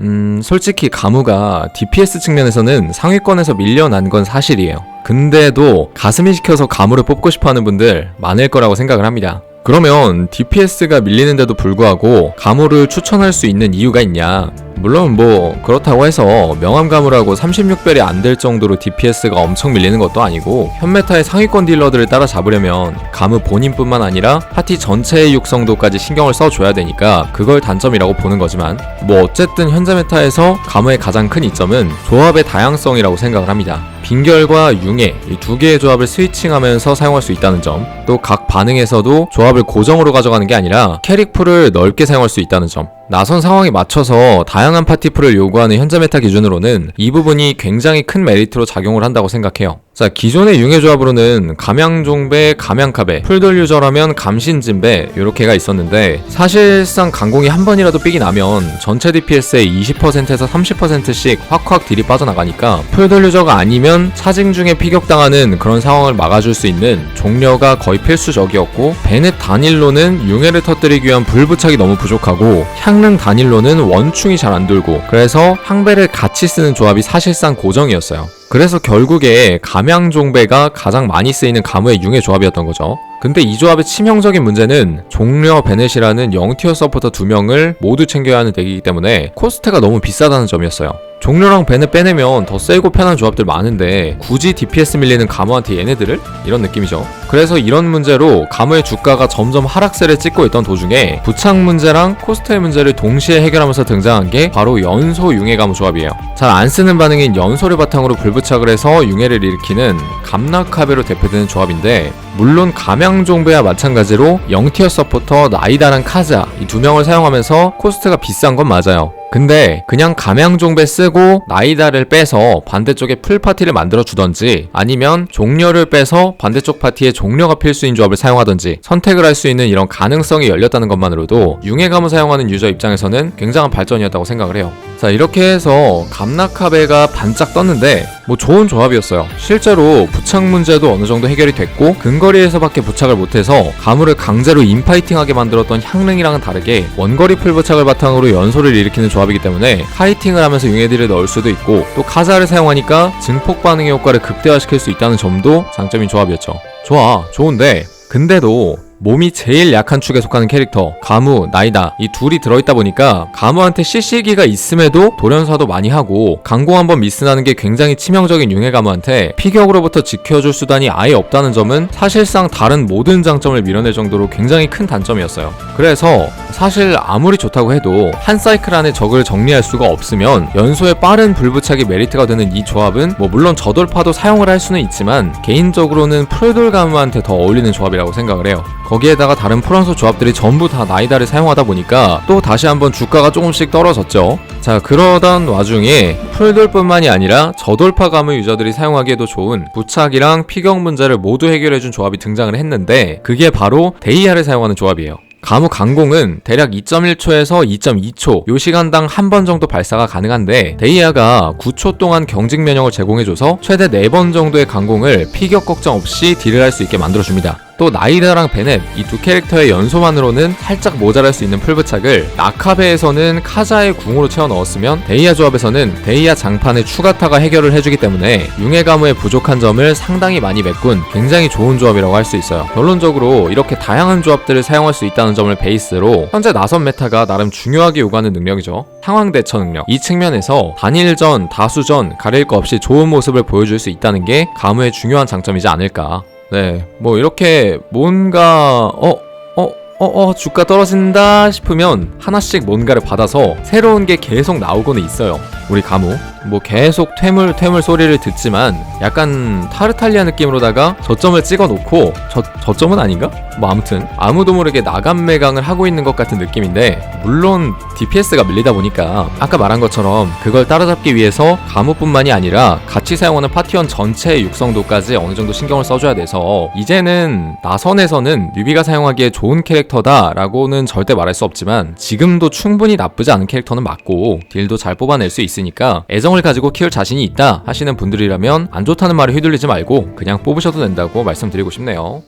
음, 솔직히 가무가 DPS 측면에서는 상위권에서 밀려난 건 사실이에요. 근데도 가슴이 시켜서 가무를 뽑고 싶어 하는 분들 많을 거라고 생각을 합니다. 그러면 DPS가 밀리는데도 불구하고 가무를 추천할 수 있는 이유가 있냐? 물론 뭐 그렇다고 해서 명함 가무라고 36별이 안 될 정도로 DPS가 엄청 밀리는 것도 아니고 현메타의 상위권 딜러들을 따라잡으려면 가무 본인뿐만 아니라 파티 전체의 육성도까지 신경을 써줘야 되니까 그걸 단점이라고 보는 거지만 뭐 어쨌든 현재 메타에서 가무의 가장 큰 이점은 조합의 다양성이라고 생각을 합니다. 빙결과 융해 이 두 개의 조합을 스위칭하면서 사용할 수 있다는 점, 또 각 반응에서도 조합을 고정으로 가져가는 게 아니라 캐릭풀을 넓게 사용할 수 있다는 점. 나선 상황에 맞춰서 다양한 파티풀을 요구하는 현재 메타 기준으로는 이 부분이 굉장히 큰 메리트로 작용을 한다고 생각해요. 자, 기존의 융해 조합으로는 감양종배, 감양카베, 풀돌 유저라면 감신진배 이렇게가 있었는데 사실상 강공이 한 번이라도 삐기 나면 전체 DPS의 20%에서 30%씩 확확 딜이 빠져나가니까 풀돌 유저가 아니면 차징 중에 피격당하는 그런 상황을 막아줄 수 있는 종려가 거의 필수적이었고 베넷 단일로는 융해를 터뜨리기 위한 불부착이 너무 부족하고 향릉 단일로는 원충이 잘 안 돌고 그래서 항배를 같이 쓰는 조합이 사실상 고정이었어요. 그래서 결국에 감양종배가 가장 많이 쓰이는 가무의 융의 조합이었던 거죠. 근데 이 조합의 치명적인 문제는 종려 베넷이라는 0티어 서포터 두 명을 모두 챙겨야 하는 덱이기 때문에 코스트가 너무 비싸다는 점이었어요. 종료랑 벤을 빼내면 더 세고 편한 조합들 많은데 굳이 DPS 밀리는 가무한테 얘네들을? 이런 느낌이죠. 그래서 이런 문제로 가무의 주가가 점점 하락세를 찍고 있던 도중에 부착 문제랑 코스트의 문제를 동시에 해결하면서 등장한 게 바로 연소 융해 가무 조합이에요. 잘 안 쓰는 반응인 연소를 바탕으로 불부착을 해서 융해를 일으키는 감락카베로 대표되는 조합인데 물론 감양 종배와 마찬가지로 0티어 서포터 나이다랑 카자 이 두 명을 사용하면서 코스트가 비싼 건 맞아요. 근데 그냥 감양종배 쓰고 나이다를 빼서 반대쪽에 풀파티를 만들어 주던지 아니면 종려를 빼서 반대쪽 파티에 종려가 필수인 조합을 사용하던지 선택을 할 수 있는 이런 가능성이 열렸다는 것만으로도 융해감을 사용하는 유저 입장에서는 굉장한 발전이었다고 생각을 해요. 자 이렇게 해서 감나카베가 반짝 떴는데 뭐 좋은 조합이었어요. 실제로 부착 문제도 어느 정도 해결이 됐고 근거리에서밖에 부착을 못해서 가물을 강제로 인파이팅하게 만들었던 향릉이랑은 다르게 원거리 풀부착을 바탕으로 연소를 일으키는 조합이기 때문에 파이팅을 하면서 융해딜을 넣을 수도 있고 또 카자를 사용하니까 증폭 반응의 효과를 극대화시킬 수 있다는 점도 장점인 조합이었죠. 좋아, 좋은데 근데도 몸이 제일 약한 축에 속하는 캐릭터 가무, 나이다 이 둘이 들어있다 보니까 가무한테 CC기가 있음에도 돌연사도 많이 하고 강공 한번 미스나는 게 굉장히 치명적인 융해 가무한테 피격으로부터 지켜줄 수단이 아예 없다는 점은 사실상 다른 모든 장점을 밀어낼 정도로 굉장히 큰 단점이었어요. 그래서 사실 아무리 좋다고 해도 한 사이클 안에 적을 정리할 수가 없으면 연소의 빠른 불부착이 메리트가 되는 이 조합은 뭐 물론 저돌파도 사용을 할 수는 있지만 개인적으로는 풀돌 가무한테 더 어울리는 조합이라고 생각을 해요. 거기에다가 다른 프랑스 조합들이 전부 다 나이다를 사용하다 보니까 또 다시 한번 주가가 조금씩 떨어졌죠. 자 그러던 와중에 풀돌뿐만이 아니라 저돌파 가무 유저들이 사용하기에도 좋은 부착이랑 피격 문제를 모두 해결해준 조합이 등장을 했는데 그게 바로 데이아를 사용하는 조합이에요. 가무 강공은 대략 2.1초에서 2.2초 요 시간당 한 번 정도 발사가 가능한데 데이아가 9초 동안 경직 면역을 제공해줘서 최대 4번 정도의 강공을 피격 걱정 없이 딜을 할 수 있게 만들어줍니다. 또 나이다랑 베넷 이 두 캐릭터의 연소만으로는 살짝 모자랄 수 있는 풀부착을 나카베에서는 카자의 궁으로 채워 넣었으면 데이아 조합에서는 데이아 장판의 추가타가 해결을 해주기 때문에 융해 가무의 부족한 점을 상당히 많이 메꾼 굉장히 좋은 조합이라고 할 수 있어요. 결론적으로 이렇게 다양한 조합들을 사용할 수 있다는 점을 베이스로 현재 나선 메타가 나름 중요하게 요구하는 능력이죠. 상황 대처 능력. 이 측면에서 단일전, 다수전 가릴 거 없이 좋은 모습을 보여줄 수 있다는 게 가무의 중요한 장점이지 않을까. 네, 뭐 이렇게 뭔가 어, 어, 어, 어, 주가 떨어진다 싶으면 하나씩 뭔가를 받아서 새로운 게 계속 나오고는 있어요. 우리 가무. 뭐 계속 퇴물 퇴물 소리를 듣지만 약간 타르탈리아 느낌으로다가 저점을 찍어 놓고 저 저점은 아닌가? 뭐 아무튼 아무도 모르게 나간 매강을 하고 있는 것 같은 느낌인데 물론 DPS가 밀리다 보니까 아까 말한 것처럼 그걸 따라잡기 위해서 가무뿐만이 아니라 같이 사용하는 파티원 전체의 육성도까지 어느 정도 신경을 써줘야 돼서 이제는 나선에서는 뉴비가 사용하기에 좋은 캐릭터다라고는 절대 말할 수 없지만 지금도 충분히 나쁘지 않은 캐릭터는 맞고 딜도 잘 뽑아낼 수 있으니까 애 정을 가지고 키울 자신이 있다 하시는 분들이라면 안 좋다는 말에 휘둘리지 말고 그냥 뽑으셔도 된다고 말씀드리고 싶네요.